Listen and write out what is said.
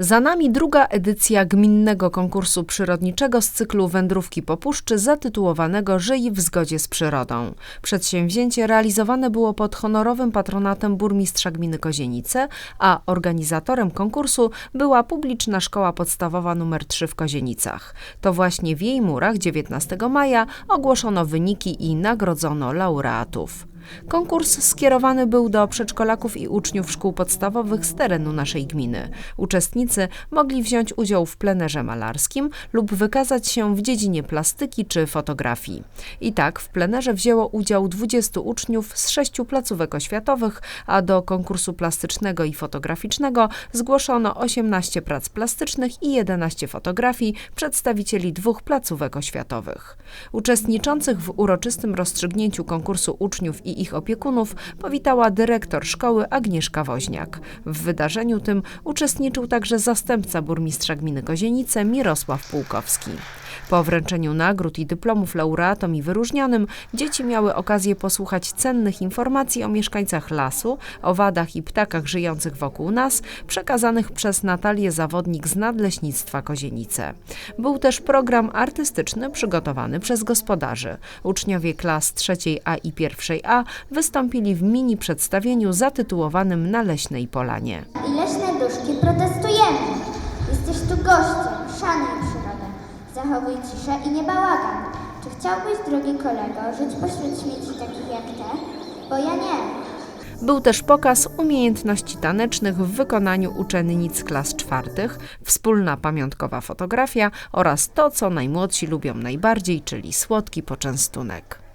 Za nami druga edycja gminnego konkursu przyrodniczego z cyklu Wędrówki po puszczy zatytułowanego Żyj w zgodzie z przyrodą. Przedsięwzięcie realizowane było pod honorowym patronatem burmistrza gminy Kozienice, a organizatorem konkursu była publiczna szkoła podstawowa nr 3 w Kozienicach. To właśnie w jej murach 19 maja ogłoszono wyniki i nagrodzono laureatów. Konkurs skierowany był do przedszkolaków i uczniów szkół podstawowych z terenu naszej gminy. Uczestnicy mogli wziąć udział w plenerze malarskim lub wykazać się w dziedzinie plastyki czy fotografii. I tak w plenerze wzięło udział 20 uczniów z sześciu placówek oświatowych, a do konkursu plastycznego i fotograficznego zgłoszono 18 prac plastycznych i 11 fotografii przedstawicieli dwóch placówek oświatowych. Uczestniczących w uroczystym rozstrzygnięciu konkursu uczniów i ich opiekunów powitała dyrektor szkoły Agnieszka Woźniak. W wydarzeniu tym uczestniczył także zastępca burmistrza gminy Kozienice Mirosław Pułkowski. Po wręczeniu nagród i dyplomów laureatom i wyróżnionym dzieci miały okazję posłuchać cennych informacji o mieszkańcach lasu, owadach i ptakach żyjących wokół nas, przekazanych przez Natalię Zawodnik z Nadleśnictwa Kozienice. Był też program artystyczny przygotowany przez gospodarzy. Uczniowie klas trzeciej A i pierwszej A wystąpili w mini przedstawieniu zatytułowanym Na Leśnej Polanie. leśne duszki protestujemy. Jesteś tu gościem, szanuj przyrodę. Zachowuj ciszę i nie bałagan. Czy chciałbyś, drogi kolego, żyć pośród śmieci takich jak te? Bo ja nie. Był też pokaz umiejętności tanecznych w wykonaniu uczennic klas czwartych, wspólna pamiątkowa fotografia oraz to, co najmłodsi lubią najbardziej, czyli słodki poczęstunek.